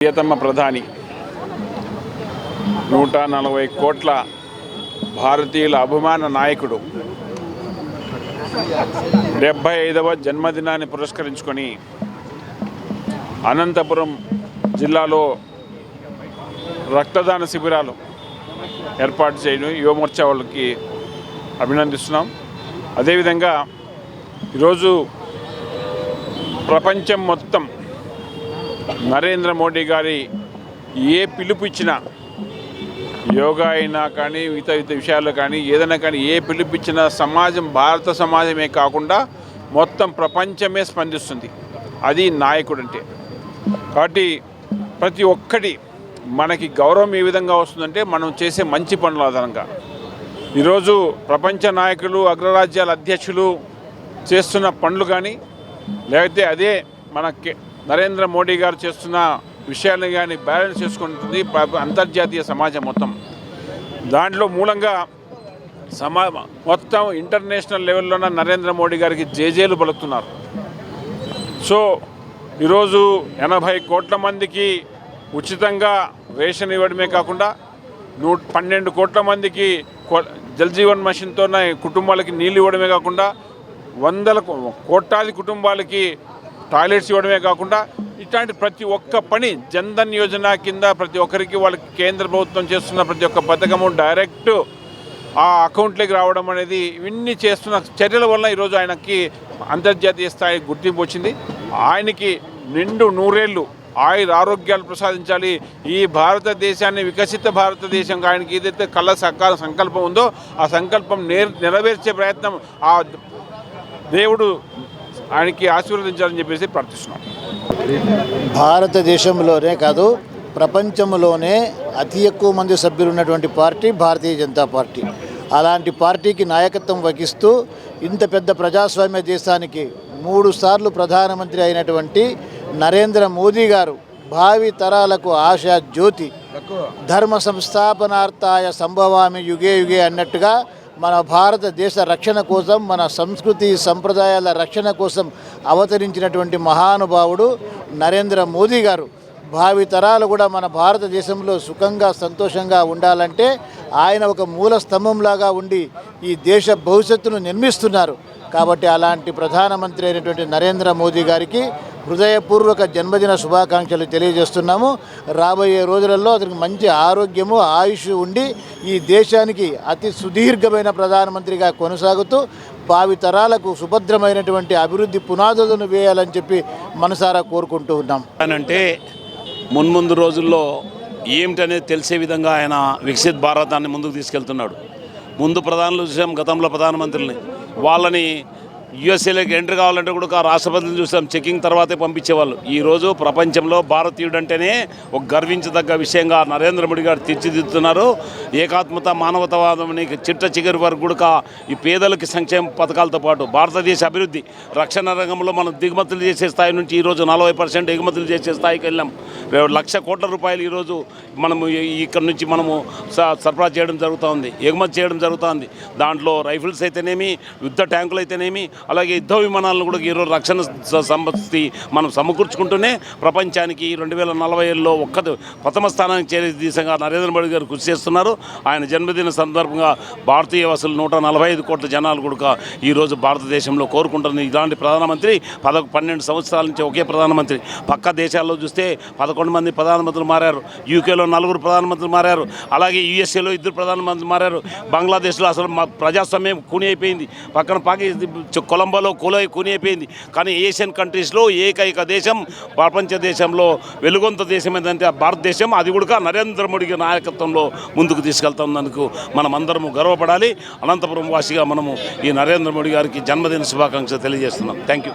ప్రియతమ ప్రధాని నూట నలభై కోట్ల భారతీయుల అభిమాన నాయకుడు డెబ్భై ఐదవ జన్మదినాన్ని పురస్కరించుకొని అనంతపురం జిల్లాలో రక్తదాన శిబిరాలు ఏర్పాటు చేయడం యువమోర్చా వాళ్ళకి అభినందిస్తున్నాం. అదేవిధంగా ఈరోజు ప్రపంచం మొత్తం నరేంద్ర మోడీ గారి ఏ పిలుపు ఇచ్చినా యోగా అయినా కానీ ఇతర ఇతర విషయాలు కానీ ఏదైనా కానీ ఏ పిలుపు ఇచ్చినా సమాజం భారత సమాజమే కాకుండా మొత్తం ప్రపంచమే స్పందిస్తుంది. అది నాయకుడు అంటే కాబట్టి ప్రతి ఒక్కటి మనకి గౌరవం ఏ విధంగా వస్తుందంటే మనం చేసే మంచి పనుల ఆధారంగా. ఈరోజు ప్రపంచ నాయకులు అగ్రరాజ్యాల అధ్యక్షులు చేస్తున్న పనులు కానీ లేకపోతే అదే మన నరేంద్ర మోడీ గారు చేస్తున్న విషయాలను కానీ బ్యాలెన్స్ చేసుకుంటుంది అంతర్జాతీయ సమాజం మొత్తం. దాంట్లో మూలంగా సమా మొత్తం ఇంటర్నేషనల్ లెవెల్లోన నరేంద్ర మోడీ గారికి జేజేలు పలుకుతున్నారు. సో ఈరోజు ఎనభై కోట్ల మందికి ఉచితంగా రేషన్ ఇవ్వడమే కాకుండా నూ పన్నెండు కోట్ల మందికి కో- జల్ జీవన్ కుటుంబాలకి నీళ్ళు ఇవ్వడమే కాకుండా వందల కో- కోట్లాది కుటుంబాలకి టాయిలెట్స్ ఇవ్వడమే కాకుండా ఇట్లాంటి ప్రతి ఒక్క పని జన్ధన్ యోజన కింద ప్రతి ఒక్కరికి వాళ్ళకి కేంద్ర ప్రభుత్వం చేస్తున్న ప్రతి ఒక్క పథకము డైరెక్ట్ ఆ అకౌంట్లోకి రావడం అనేది ఇవన్నీ చేస్తున్న చర్యల వల్ల ఈరోజు ఆయనకి అంతర్జాతీయ స్థాయి గుర్తింపు వచ్చింది. ఆయనకి నిండు నూరేళ్ళు ఆయుర ఆరోగ్యాలు ప్రసాదించాలి. ఈ భారతదేశాన్ని వికసిత భారతదేశంగా ఆయనకి ఏదైతే కళ సకాల సంకల్పం ఉందో ఆ సంకల్పం నేర్ నెరవేర్చే ప్రయత్నం ఆ దేవుడు ఆయనకి ఆశీర్వదించాలని చెప్పేసి ప్రార్థిస్తున్నాం. భారతదేశంలోనే కాదు ప్రపంచంలోనే అతి ఎక్కువ మంది సభ్యులు ఉన్నటువంటి పార్టీ భారతీయ జనతా పార్టీ. అలాంటి పార్టీకి నాయకత్వం వహిస్తూ ఇంత పెద్ద ప్రజాస్వామ్య దేశానికి మూడు సార్లు ప్రధానమంత్రి అయినటువంటి నరేంద్ర మోదీ గారు భావి తరాలకు ఆశా జ్యోతి ధర్మ సంస్థాపనార్థాయ సంభవామి యుగే యుగే అన్నట్టుగా మన భారతదేశ రక్షణ కోసం మన సంస్కృతి సంప్రదాయాల రక్షణ కోసం అవతరించినటువంటి మహానుభావుడు నరేంద్ర మోదీ గారు. భావితరాలు కూడా మన భారతదేశంలో సుఖంగా సంతోషంగా ఉండాలంటే ఆయన ఒక మూల స్తంభంలాగా ఉండి ఈ దేశ భవిష్యత్తును నిర్మిస్తున్నారు. కాబట్టి అలాంటి ప్రధానమంత్రి అయినటువంటి నరేంద్ర మోదీ గారికి హృదయపూర్వక జన్మదిన శుభాకాంక్షలు తెలియజేస్తున్నాము. రాబోయే రోజులలో అతనికి మంచి ఆరోగ్యము ఆయుష్ ఉండి ఈ దేశానికి అతి సుదీర్ఘమైన ప్రధానమంత్రిగా కొనసాగుతూ భావి తరాలకు సుభద్రమైనటువంటి అభివృద్ధి పునాదులను వేయాలని చెప్పి మనసారా కోరుకుంటూ ఉన్నాం. అంటే మున్ముందు రోజుల్లో ఏమిటనేది తెలిసే విధంగా ఆయన వికసిత్ భారతాన్ని ముందుకు తీసుకెళ్తున్నాడు. ముందు ప్రధానులు చూసాం గతంలో ప్రధానమంత్రుల్ని. వాళ్ళని యుఎస్ఏలోకి ఎంట్రీ కావాలంటే కూడా రాష్ట్రపతిని చూసాం. చెకింగ్ తర్వాతే పంపించేవాళ్ళు. ఈరోజు ప్రపంచంలో భారతీయుడు అంటేనే ఒక గర్వించదగ్గ విషయంగా నరేంద్ర మోడీ గారు తీర్చిదిద్దుతున్నారు. ఏకాత్మత మానవతావాదం చిట్ట చిగురు వరకు కూడా ఈ పేదలకి సంక్షేమ పథకాలతో పాటు భారతదేశ అభివృద్ధి రక్షణ రంగంలో మనం దిగుమతులు చేసే స్థాయి నుంచి ఈరోజు నలభై పర్సెంట్ ఎగుమతులు చేసే స్థాయికి వెళ్ళాం. లక్ష కోట్ల రూపాయలు ఈరోజు మనము ఇక్కడ నుంచి మనము స- సరఫరా చేయడం జరుగుతూ ఉంది ఎగుమతి చేయడం జరుగుతుంది. దాంట్లో రైఫిల్స్ అయితేనేమి యుద్ధ ట్యాంకులు అయితేనేమి అలాగే యుద్ధ విమానాలను కూడా ఈరోజు రక్షణ సంపత్తి మనం సమకూర్చుకుంటూనే ప్రపంచానికి రెండు వేల నలభై ఏళ్ళలో ఒక్క ప్రథమ స్థానానికి చేరే దిశగా నరేంద్ర మోడీ గారు కృషి చేస్తున్నారు. ఆయన జన్మదిన సందర్భంగా భారతీయ వసూలు నూట నలభై ఐదు కోట్ల జనాలు కూడా ఈరోజు భారతదేశంలో కోరుకుంటున్న ఇలాంటి ప్రధానమంత్రి పద పన్నెండు సంవత్సరాల నుంచి ఒకే ప్రధానమంత్రి. పక్క దేశాల్లో చూస్తే పదకొండు మంది ప్రధానమంత్రులు మారారు. యూకేలో నలుగురు ప్రధానమంత్రులు మారారు. అలాగే యుఎస్ఏలో ఇద్దరు ప్రధానమంత్రులు మారారు. బంగ్లాదేశ్లో అసలు మా ప్రజాస్వామ్యం కూని అయిపోయింది. పక్కన పాకి కొలంబోలో కూలై కూనిపోయింది. కానీ ఏషియన్ కంట్రీస్లో ఏకైక దేశం ప్రపంచ దేశంలో వెలుగొంత దేశం ఏంటంటే భారతదేశం. అది కూడా నరేంద్ర మోడీ గారి నాయకత్వంలో ముందుకు తీసుకెళ్తున్నందుకు మనం అందరము గర్వపడాలి. అనంతపురం వాసిగా మనము ఈ నరేంద్ర మోడీ గారికి జన్మదిన శుభాకాంక్షలు తెలియజేస్తున్నాం. Thank you